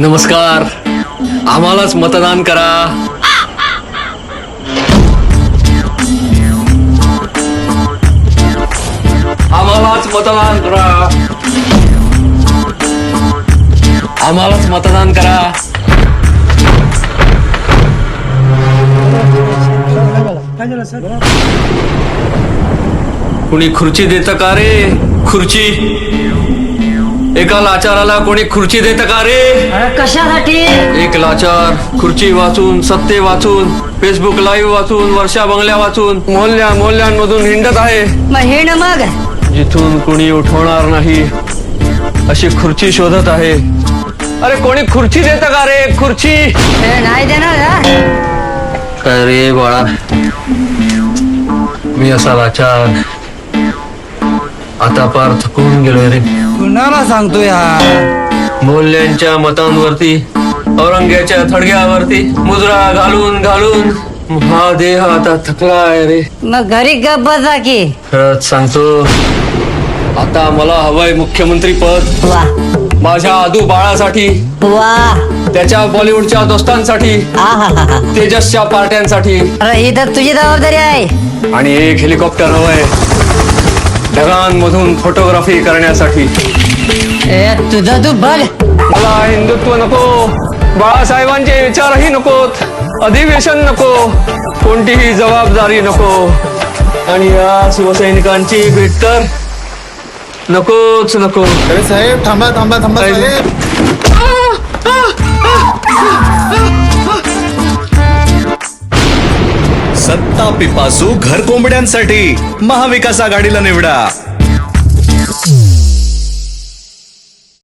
नमस्कार. आम्हालाच मतदान करा. आम्हालाच मतदान करा. आम्हालाच मतदान करा. कुणी खुर्ची देतं का रे? खुर्ची? एका लाचाराला कोणी खुर्ची देत का रे? कशासाठी? एक लाचार खुर्ची वाचून सत्ते वाचून फेसबुक लाईव्ह वाचून वर्षा बंगल्या वाचून मोहल्ल्या मोहल्ल्यांमधून हिंडत आहे. मग हे न मग? जिथून कुणी उठवणार नाही अशी खुर्ची शोधत आहे. अरे कोणी खुर्ची देत का रे? खुर्ची! हे नाही देणार हा? काय रे बाळा मी असा लाचार. आता पार थकून गेलोय रे? कुणाला सांगतोय हा मोल्यांच्या मतांवरती औरंग्याच्या थडग्यावरती मुजरा घालून घालून हा देह आता थकला आहे रे. मग घरी गप बसा की. खरंच सांगतो आता मला हवंय मुख्यमंत्री पद. वा. माझ्या आदू बाळासाठी वा. त्याच्या बॉलिवूडच्या दोस्तांसाठी. तेजसच्या पार्ट्यांसाठी. अरे ही तर तुझी जबाबदारी आहे. आणि एक हेलिकॉप्टर हवंय. ढगांमधून फोटोग्राफी करण्यासाठी. ए तुझं तू बघ. मला हिंदुत्व नको. बाळासाहेबांचे विचारही नकोत अधिवेशन नको. कोणतीही जबाबदारी नको. आणि या शिवसैनिकांची भेट तर नकोच नको. अरे साहेब थांबा थांबा थांबा? साहेब. दत्ता पिपासू घर कोंबड्यांसाठी महाविकास आघाडीला निवडा.